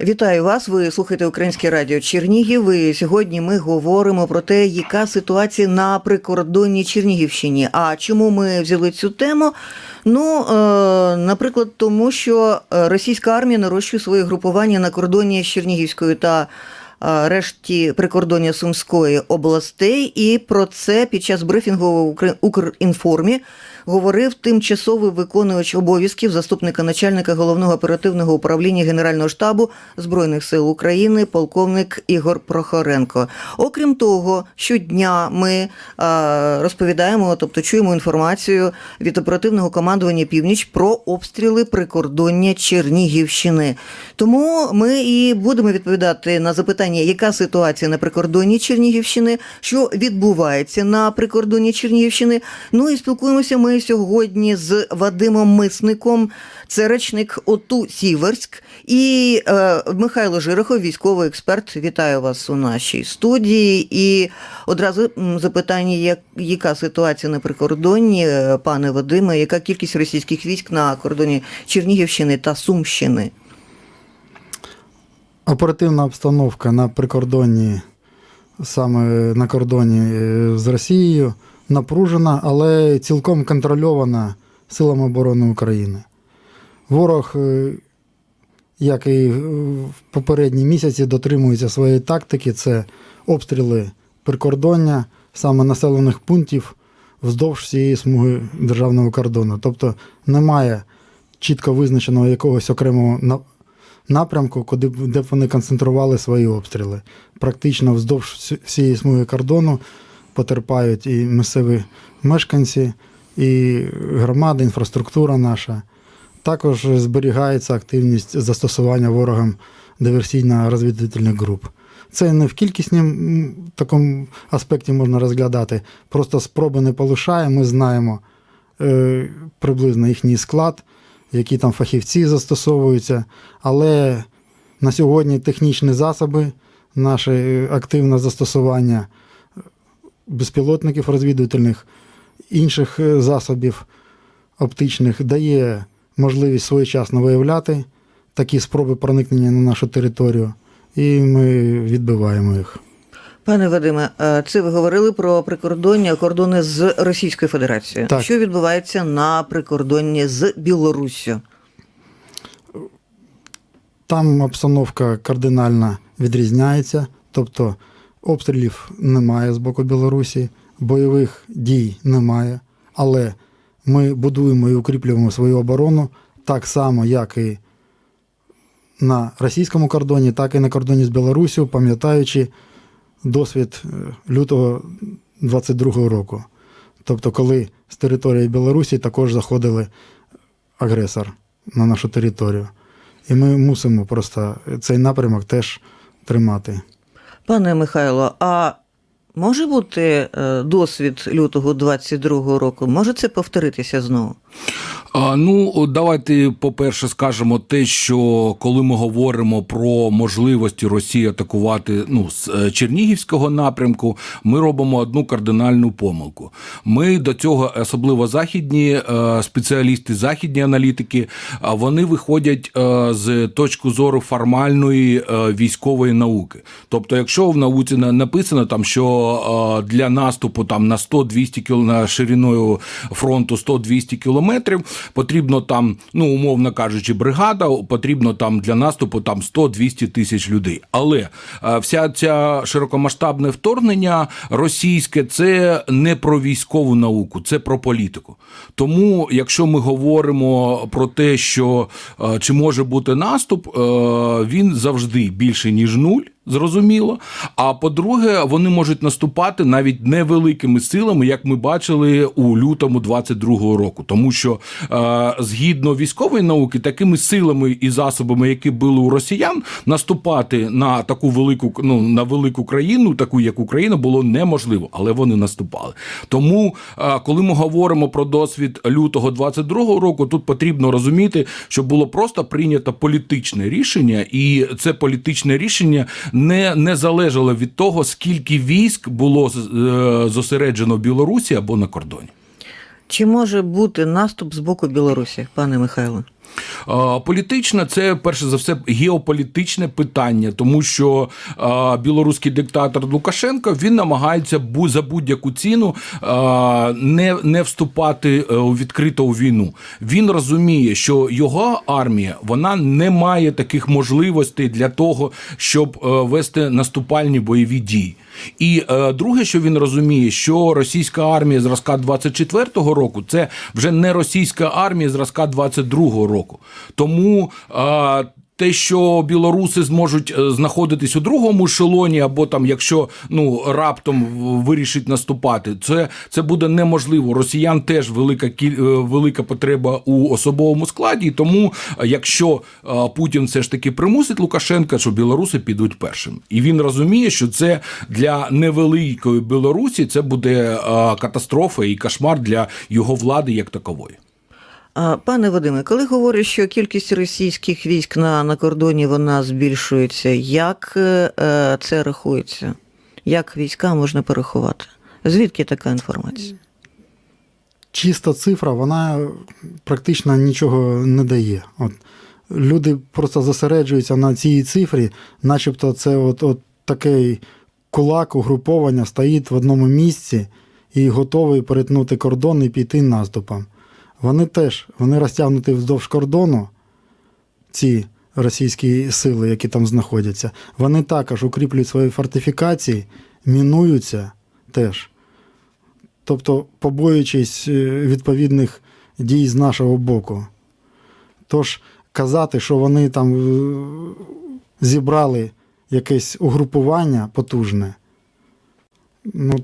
Вітаю вас. Ви слухаєте Українське Радіо Чернігів. І сьогодні ми говоримо про те, яка ситуація на прикордонній Чернігівщині. А чому ми взяли цю тему? Ну, е, наприклад, тому що російська армія нарощує свої групування на кордоні з Чернігівською та е, решті прикордоння Сумської областей. І про це під час брифінгу в Укр- Укрінформі говорив тимчасовий виконувач обов'язків заступника начальника головного оперативного управління Генерального штабу Збройних сил України, полковник Ігор Прохоренко. Окрім того, щодня ми е, розповідаємо, тобто чуємо інформацію від оперативного командування Північ про обстріли прикордоння Чернігівщини. Тому ми і будемо відповідати на запитання, яка ситуація на прикордонні Чернігівщини, що відбувається на прикордонні Чернігівщини. Ну і спілкуємося ми сьогодні з Вадимом Мисником, це речник ОТУ Сіверськ, і е, Михайло Жирохов, військовий експерт. Вітаю вас у нашій студії. І одразу запитання, як, яка ситуація на прикордонні, е, пане Вадиме, яка кількість російських військ на кордоні Чернігівщини та Сумщини? Оперативна обстановка на прикордонні, саме на кордоні е, з Росією, напружена, але цілком контрольована силами оборони України. Ворог, е, як і в попередні місяці, дотримується своєї тактики: це обстріли прикордоння, саме населених пунктів вздовж всієї смуги державного кордону. Тобто немає чітко визначеного якогось окремого напрямку, куди де б вони концентрували свої обстріли. Практично вздовж всі- всієї смуги кордону потерпають і місцеві мешканці, і громади, інфраструктура наша. Також зберігається активність застосування ворогам диверсійно-розвідувальних груп. Це не в кількіснім такому аспекті можна розглядати. Просто спроби не полишає. Ми знаємо е, приблизно їхній склад, які там фахівці застосовуються. Але на сьогодні технічні засоби, наше активне застосування безпілотників розвідувальних, інших е, засобів оптичних дає можливість своєчасно виявляти такі спроби проникнення на нашу територію, і ми відбиваємо їх. Пане Вадиме, е, це ви говорили про прикордоння кордони з Російською Федерацією. Так. Що відбувається на прикордонні з Білоруссю? Там обстановка кардинально відрізняється, тобто обстрілів немає з боку Білорусі, бойових дій немає, але ми будуємо і укріплюємо свою оборону так само, як і на російському кордоні, так і на кордоні з Білорусію, пам'ятаючи досвід е, лютого 22 року. Тобто, коли з території Білорусі також заходили агресор на нашу територію. І ми мусимо просто цей напрямок теж тримати. Пане Михайло, а може бути е, досвід лютого 22-го року? Може це повторитися знову? Ну, давайте, по-перше, скажемо те, що коли ми говоримо про можливості Росії атакувати ну, з е, Чернігівського напрямку, ми робимо одну кардинальну помилку. Ми до цього, особливо західні е, спеціалісти, західні аналітики, вони виходять е, з точки зору формальної військової науки. Тобто, якщо в науці написано там, що для наступу там на 100-200 кіл на шириною фронту 100-200 кілометрів потрібно там, ну умовно кажучи, бригада, потрібно там для наступу там 100-200 тисяч людей. Але е, вся ця широкомасштабне вторгнення російське це не про військову науку, це про політику. Тому, якщо ми говоримо про те, що е, чи може бути наступ, е, він завжди більше ніж нуль. Зрозуміло. А по-друге, вони можуть наступати навіть невеликими силами, як ми бачили у лютому 22-го року. Тому що е, згідно військової науки, такими силами і засобами, які були у росіян, наступати на таку велику ну, на велику країну, таку як Україна, було неможливо, але вони наступали. Тому, е, коли ми говоримо про досвід лютого 22-го року, тут потрібно розуміти, що було просто прийнято політичне рішення, і це політичне рішення не, не залежало від того, скільки військ було е, зосереджено в Білорусі або на кордоні. Чи може бути наступ з боку Білорусі, пане Михайло? Політичне це перше за все геополітичне питання, тому що білоруський диктатор Лукашенко він намагається за будь-яку ціну не, не вступати е, у відкриту війну. Він розуміє, що його армія вона не має таких можливостей для того, щоб е, вести наступальні бойові дії. І е, друге, що він розуміє, що російська армія зразка 24-го року це вже не російська армія зразка 22-го року. Тому е, те, що білоруси зможуть е, знаходитись у другому ешелоні, або там, якщо ну раптом вирішить наступати, це, це буде неможливо. Росіян теж велика кіль- е, велика потреба у особовому складі. Тому, е, якщо Путін все ж таки примусить Лукашенка, що білоруси підуть першим, і він розуміє, що це для невеликої Білорусі це буде катастрофа і кошмар для його влади як такової. Пане Вадиме, коли говорять, що кількість російських військ на, на кордоні вона збільшується, як е, е, це рахується? Як війська можна порахувати? Звідки така інформація? чиста цифра, вона практично нічого не дає. От, люди просто зосереджуються на цій цифрі, начебто це от, от такий кулак угруповання стоїть в одному місці і готовий перетнути кордон і піти наступом. Вони теж вони розтягнуті вздовж кордону, ці російські сили, які там знаходяться, вони також укріплюють свої фортифікації, мінуються теж. Тобто, побоюючись е, відповідних дій з нашого боку. Тож казати, що вони там е, зібрали якесь угрупування потужне, ну,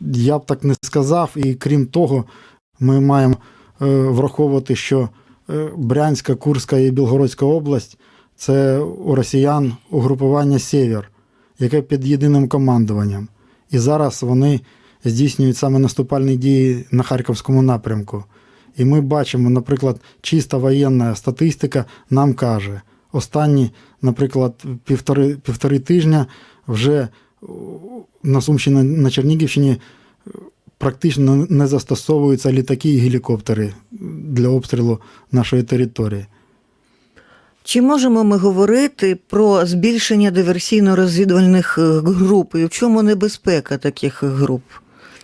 я б так не сказав. І крім того, ми маємо враховувати, що е, Брянська, Курська і Білгородська область це у росіян угрупування Сєвєр, яке під єдиним командуванням. І зараз вони здійснюють саме наступальні дії на Харківському напрямку. І ми бачимо, наприклад, чиста воєнна статистика нам каже, останні, наприклад, півтори, півтори тижня вже на Сумщині, на Чернігівщині практично не застосовуються літаки і гелікоптери для обстрілу нашої території. Чи можемо ми говорити про збільшення диверсійно-розвідувальних е, груп? І в чому небезпека таких груп?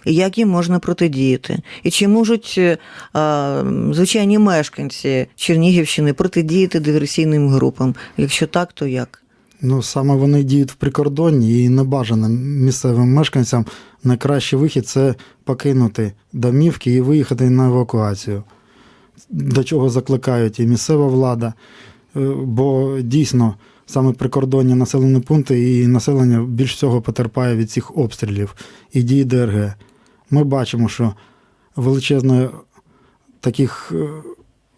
І як їм можна протидіяти? І чи можуть е, а, звичайні мешканці Чернігівщини протидіяти диверсійним групам? Якщо так, то як? Ну, саме вони діють в прикордонні і небажано місцевим мешканцям найкращий вихід це покинути домівки і виїхати на евакуацію. До чого закликають і місцева влада, Е, бо дійсно саме прикордонні населені пункти і населення більш всього потерпає від цих обстрілів і дій ДРГ. Ми бачимо, що величезної таких е,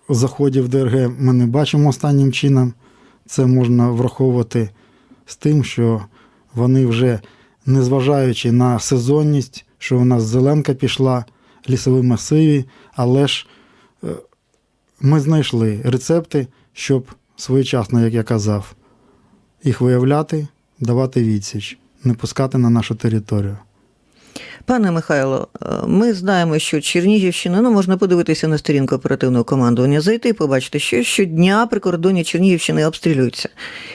заходів ДРГ ми не бачимо останнім чином. Це можна враховувати з тим, що вони вже, незважаючи на сезонність, що у нас зеленка пішла, лісові масиві, але ж е, ми знайшли рецепти, щоб своєчасно, як я казав, їх виявляти, давати відсіч, не пускати на нашу територію. Пане Михайло, е, ми знаємо, що Чернігівщина, ну можна подивитися на сторінку оперативного командування, зайти і побачити, що щодня прикордонні Чернігівщини обстрілюються.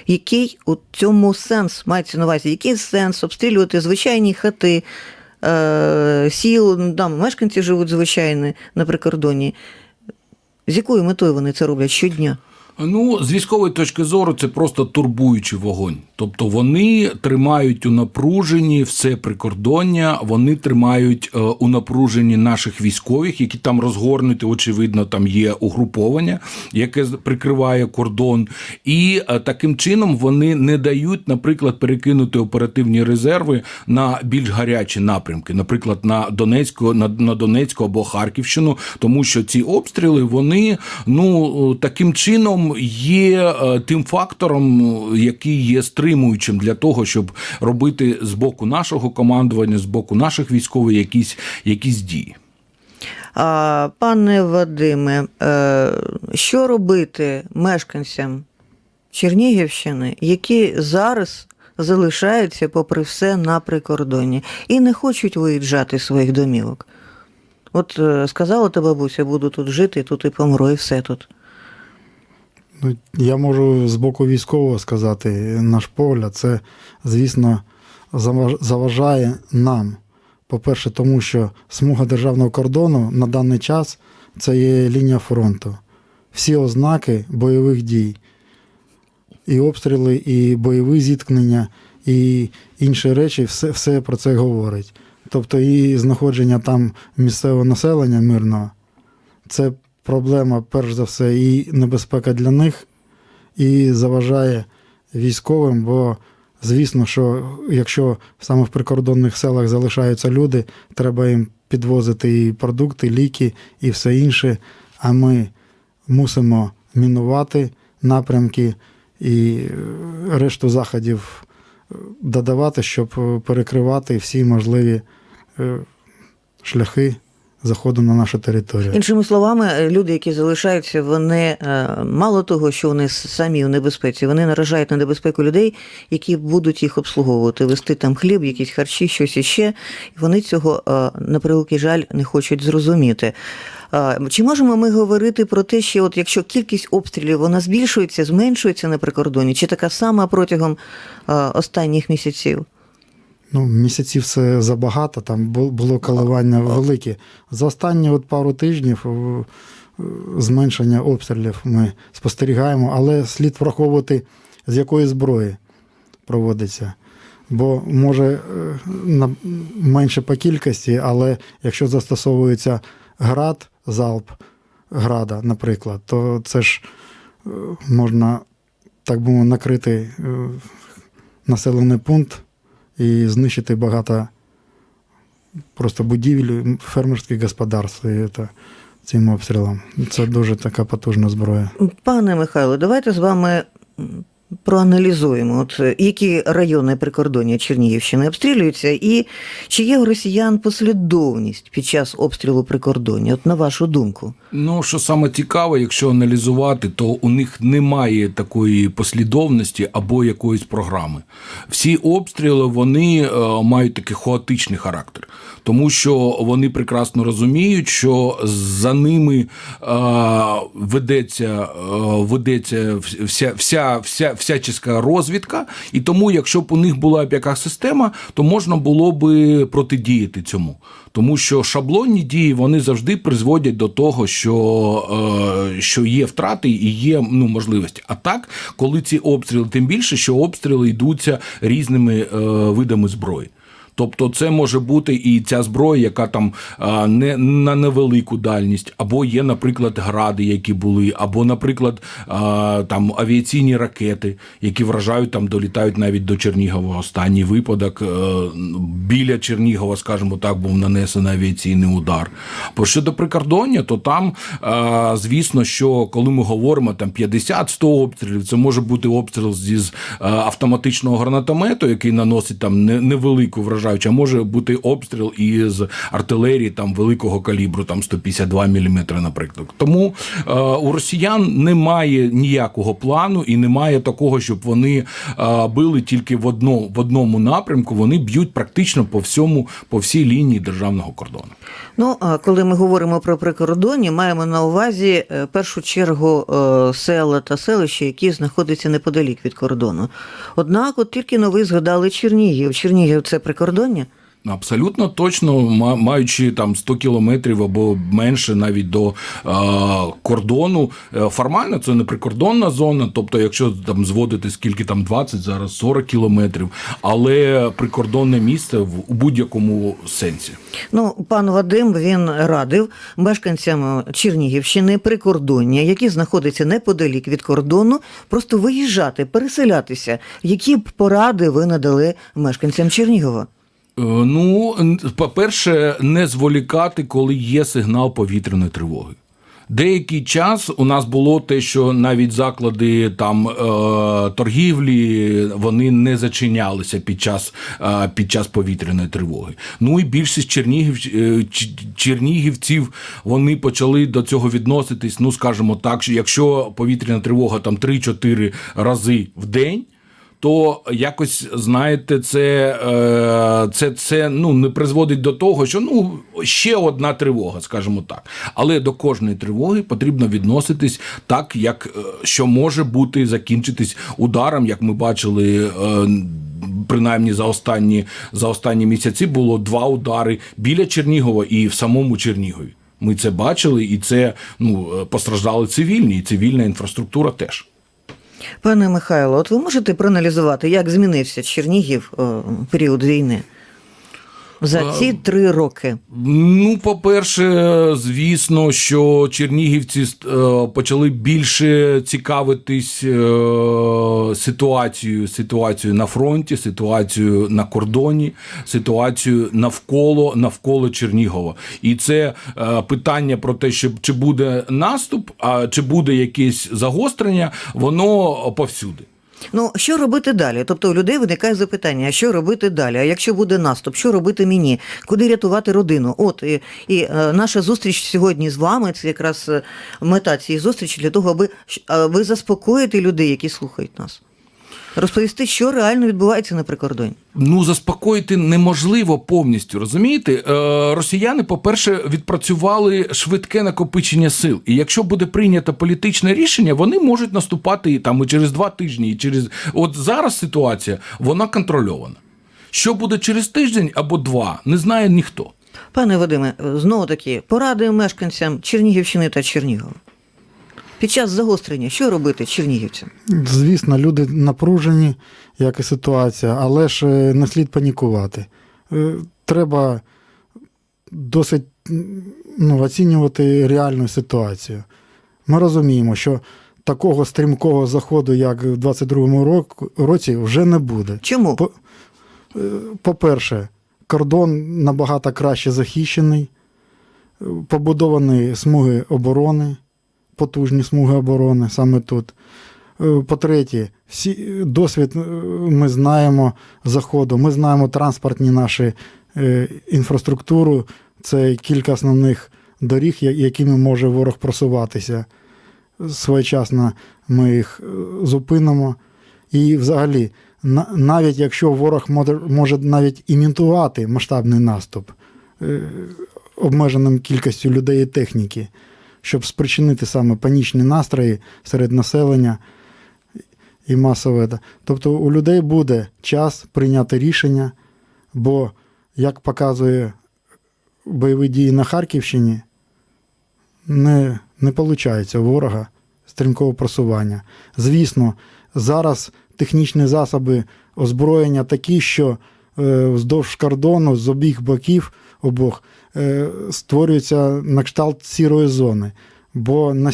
Який у цьому сенс мається на увазі? Який сенс обстрілювати звичайні хати, е, сіл, ну, там мешканці живуть звичайні на прикордоні? З якою метою вони це роблять щодня? Ну, з військової точки зору, це просто турбуючий вогонь. Тобто вони тримають у напруженні все прикордоння, вони тримають е, у напруженні наших військових, які там розгорнуті, очевидно, там є угруповання, яке прикриває кордон. І е, таким чином вони не дають, наприклад, перекинути оперативні резерви на більш гарячі напрямки, наприклад, на Донецьку, на, на Донецьку або Харківщину, тому що ці обстріли вони ну таким чином є е, тим фактором, е, який є стримуючим для того, щоб робити з боку нашого командування, з боку наших військових якісь, якісь дії. Пане Вадиме, е, що робити мешканцям Чернігівщини, які зараз залишаються, попри все, на прикордонні і не хочуть виїжджати з своїх домівок? От сказала та бабуся, буду тут жити, тут і помру, і все тут. Ну, я можу з боку військового сказати, наш погляд, це, звісно, заважає нам. По-перше, тому що смуга державного кордону на даний час це є лінія фронту. Всі ознаки бойових дій. І обстріли, і бойові зіткнення, і інші речі, все, все про це говорить. Тобто і знаходження там місцевого населення мирного це проблема, перш за все, і небезпека для них, і заважає військовим, бо звісно, що якщо саме в прикордонних селах залишаються люди, треба їм підвозити і продукти, ліки і все інше. А ми мусимо мінувати напрямки і е, решту заходів е, додавати, щоб е, перекривати всі можливі шляхи заходу на нашу територію. Іншими словами, люди, які залишаються, вони е, мало того, що вони самі у небезпеці, вони наражають на небезпеку людей, які будуть їх обслуговувати, вести там хліб, якісь харчі, щось іще. І вони цього, е, на превеликий жаль, не хочуть зрозуміти. Е, Чи можемо ми говорити про те, що от якщо кількість обстрілів вона збільшується, зменшується на прикордоні, чи така сама протягом останніх місяців? Ну, місяців це забагато, там було коливання велике. За останні от пару тижнів е, зменшення обстрілів ми спостерігаємо, але слід враховувати, з якої зброї проводиться. Бо може е, менше по кількості, але якщо застосовується град, залп града, наприклад, то це ж е, можна, так би мовити, накрити е, населений пункт і знищити багато просто будівель, фермерських господарств і це, цим обстрілом. Це дуже така потужна зброя. Пане Михайло, давайте з вами проаналізуємо, от е, які райони прикордоння Чернігівщини обстрілюються, і чи є у росіян послідовність під час обстрілу прикордоння, от на вашу думку. Ну, що саме цікаве, якщо аналізувати, то у них немає такої послідовності або якоїсь програми. Всі обстріли вони е, мають такий хаотичний характер, тому що вони прекрасно розуміють, що за ними е, ведеться, ведеться вся, вся, вся, всяческа розвідка, і тому, якщо б у них була б якась система, то можна було би протидіяти цьому. Тому що шаблонні дії вони завжди призводять до того, що, е, що є втрати і є ну, можливості. А так, коли ці обстріли, тим більше, що обстріли йдуться різними е, видами зброї. Тобто це може бути і ця зброя, яка там не на невелику дальність, або є, наприклад, гради, які були, або, наприклад, там авіаційні ракети, які вражають там, долітають навіть до Чернігова. Останній випадок е, біля Чернігова, скажімо так, був нанесений авіаційний удар. Бо щодо прикордоння, то там, звісно, що коли ми говоримо там 50-100 обстрілів, це може бути обстріл зі автоматичного гранатомету, який наносить там не- невелику вражаючу, а може бути обстріл із артилерії там великого калібру, там 152 мм, наприклад. Тому е, у росіян немає ніякого плану і немає такого, щоб вони е, били тільки в одному, в одному напрямку. Вони б'ють практично по всьому, по всій лінії державного кордону. Ну, коли ми говоримо про прикордоння, маємо на увазі е, першу чергу е, села та селища, які знаходяться неподалік від кордону. Однак, от тільки но ви згадали Чернігів. Чернігів це прикордоння? Абсолютно точно, ма- маючи там 100 кілометрів або менше навіть до е, кордону. Е, Формально це не прикордонна зона, тобто, якщо там зводити скільки там 20, зараз 40 кілометрів, але прикордонне місце в у будь-якому сенсі. Ну, пан Вадим він радив мешканцям Чернігівщини прикордоння, які знаходяться неподалік від кордону, просто виїжджати, переселятися. Які б поради ви надали мешканцям Чернігова? Е, Ну, по-перше, не зволікати, коли є сигнал повітряної тривоги. Деякий час у нас було те, що навіть заклади там е, торгівлі вони не зачинялися під час, е, під час повітряної тривоги. Ну і більшість чернігів, чернігівців вони почали до цього відноситись. Ну скажімо так, що якщо повітряна тривога там 3-4 рази в день то якось знаєте, це, е, це, це ну, не призводить до того, що ну ще одна тривога, скажімо так. Але до кожної тривоги потрібно відноситись так, як е, що може бути закінчитись ударом, як ми бачили. е, Принаймні за останні за останні місяці було два удари біля Чернігова і в самому Чернігові. Ми це бачили, і це ну постраждали цивільні, і цивільна інфраструктура теж. Пане Михайло, от ви можете проаналізувати, як змінився Чернігів е, в період війни за ці три роки? Ну, по-перше, звісно, що чернігівці е, почали більше цікавитись е, ситуацією, ситуацією на фронті, ситуацією на кордоні, ситуацією навколо навколо Чернігова. І це е, питання про те, що чи буде наступ, а чи буде якесь загострення, воно повсюди. Ну, що робити далі? Тобто у людей виникає запитання, а що робити далі? А якщо буде наступ, що робити мені? Куди рятувати родину? От і, і е, наша зустріч сьогодні з вами це якраз е, мета цієї зустрічі для того, аби, аби заспокоїти людей, які слухають нас. Розповісти, що реально відбувається на прикордоні. Ну, заспокоїти неможливо повністю. Розумієте? Е, росіяни, по-перше, відпрацювали швидке накопичення сил. І якщо буде прийнято політичне рішення, вони можуть наступати і там і через два тижні, і через от зараз ситуація вона контрольована. Що буде через тиждень або два, не знає ніхто. Пане Вадиме, знову таки поради мешканцям Чернігівщини та Чернігова. Під час загострення, що робити чернігівцям? Звісно, люди напружені, як і ситуація, але ж е, не слід панікувати. Е, Треба досить ну, оцінювати реальну ситуацію. Ми розуміємо, що такого стрімкого заходу, як в 22-му році, вже не буде. Чому? Е, По-перше, кордон набагато краще захищений, побудовані смуги оборони, потужні смуги оборони саме тут. Е, По-третє, всі, досвід е, ми знаємо заходу, ми знаємо транспортні наші е, інфраструктуру. Це кілька основних доріг, якими може ворог просуватися. Своєчасно ми їх е, зупинимо. І взагалі, на- навіть якщо ворог може, навіть імітувати масштабний наступ е, обмеженим кількістю людей і техніки, щоб спричинити саме панічні настрої серед населення і масове. Тобто у людей буде час прийняти рішення, бо, як показує бойові дії на Харківщині, не, не виходить ворога стрімкого просування. Звісно, зараз технічні засоби озброєння такі, що е, вздовж кордону з обох боків обох створюється на кшталт сірої зони. Бо на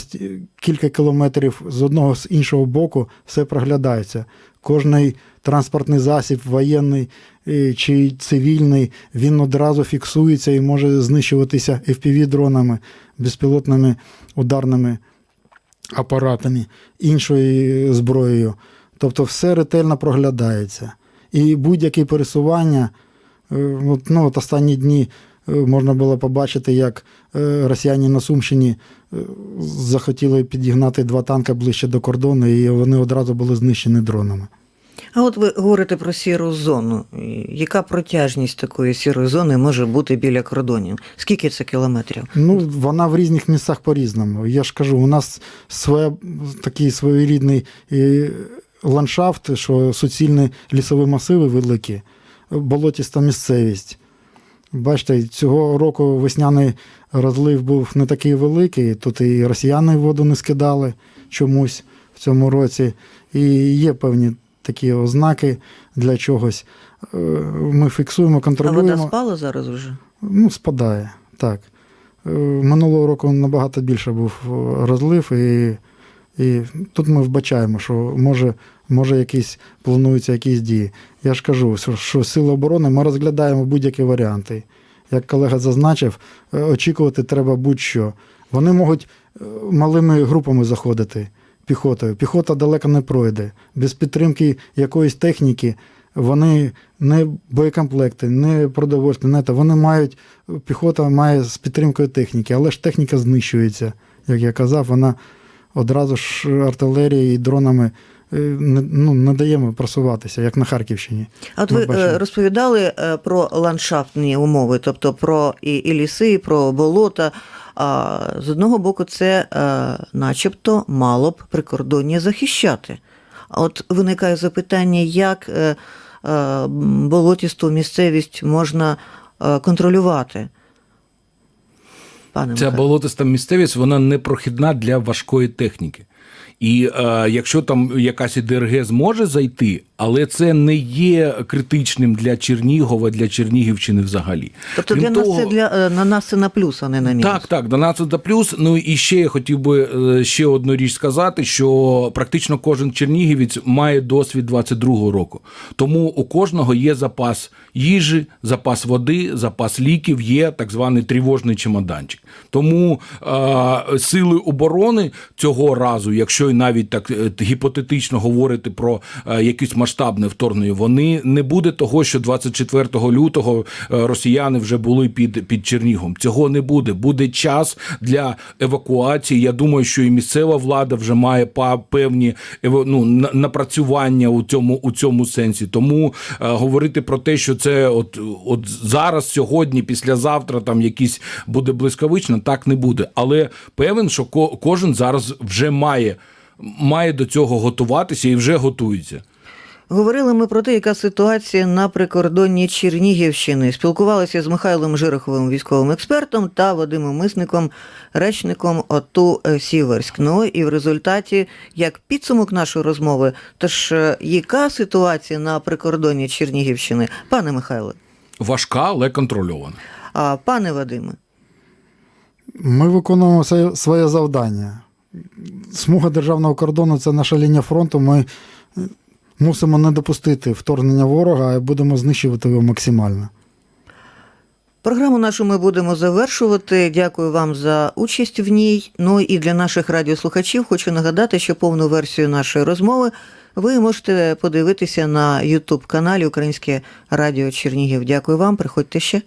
кілька кілометрів з одного з іншого боку все проглядається. Кожний транспортний засіб, воєнний е, чи цивільний, він одразу фіксується і може знищуватися FPV-дронами, безпілотними ударними апаратами, іншою зброєю. Тобто все ретельно проглядається. І будь-яке пересування, е, ну, от останні дні е, можна було побачити, як е, росіяни на Сумщині е, захотіли підігнати два танки ближче до кордону, і вони одразу були знищені дронами. А от ви говорите про сіру зону. Яка протяжність такої сірої зони може бути біля кордонів? Скільки це кілометрів? Ну, вона в різних місцях по-різному. Я ж кажу, у нас своя, такий своєрідний е, ландшафт, що суцільні лісові масиви великі, болотіста місцевість. Бачите, цього року весняний розлив був не такий великий, тут і росіяни воду не скидали чомусь в цьому році. І є певні такі ознаки для чогось. Е, Ми фіксуємо, А вода спала зараз уже? Ну, спадає, так. Е, Минулого року набагато більше був розлив, і, і тут ми вбачаємо, що може, може якісь, плануються якісь дії. Я ж кажу, що, Сили оборони ми розглядаємо будь-які варіанти. Як колега зазначив, е, очікувати треба будь-що. Вони можуть е, малими групами заходити піхотою. Піхота далеко не пройде. Без підтримки якоїсь техніки вони не боєкомплекти, не продовольство, не те. Вони мають, піхота має з підтримкою техніки, але ж техніка знищується. Як я казав, вона одразу ж артилерією і дронами е, ну, не даємо просуватися, як на Харківщині. А От Ми ви бачимо. е, розповідали е, про ландшафтні умови, тобто про і, і ліси, і про болота. А з одного боку, це начебто мало б прикордоння захищати. А от виникає запитання, як болотісту місцевість можна контролювати. Пане Ця Михайло. болотиста місцевість вона непрохідна для важкої техніки. І е, якщо там якась ДРГ зможе зайти, але це не є критичним для Чернігова, для Чернігівщини взагалі. Тобто Крім для нас того- це для е, на нас це на плюс, а не на мінус. Так, так, до нас це плюс. Ну і ще я хотів би е, ще одну річ сказати, що практично кожен чернігівець має досвід 22-го року. Тому у кожного є запас їжі, запас води, запас ліків, є так званий тривожний чемоданчик. Тому е, сили оборони цього разу, якщо й навіть так е, гіпотетично говорити про е, якесь масштабне вторгнення, вони не буде того, що 24 лютого е, росіяни вже були під, під Чернігом. Цього не буде. Буде час для евакуації. Я думаю, що і місцева влада вже має певні ну, на- напрацювання у цьому, у цьому сенсі. Тому е, говорити про те, що це от, от зараз, сьогодні, післязавтра там якісь буде блискавично, так не буде. Але певен, що ко- кожен зараз вже має, має до цього готуватися і вже готується. Говорили ми про те, яка ситуація на прикордонні Чернігівщини. Спілкувалися з Михайлом Жироховим, військовим експертом, та Вадимом Мисником, речником ОТУ Сіверськ. Ну і в результаті, як підсумок нашої розмови, тож е, яка ситуація на прикордонні Чернігівщини, пане Михайле, Важка, але контрольована. а пане Вадиме? Ми виконуємо своє- завдання. Смуга державного кордону це наша лінія фронту. Ми мусимо не допустити вторгнення ворога, а будемо знищувати його максимально. Програму нашу ми будемо завершувати. Дякую вам за участь в ній. Ну і для наших радіослухачів хочу нагадати, що повну версію нашої розмови ви можете подивитися на Ютуб каналі Українське Радіо Чернігів. Дякую вам. Приходьте ще.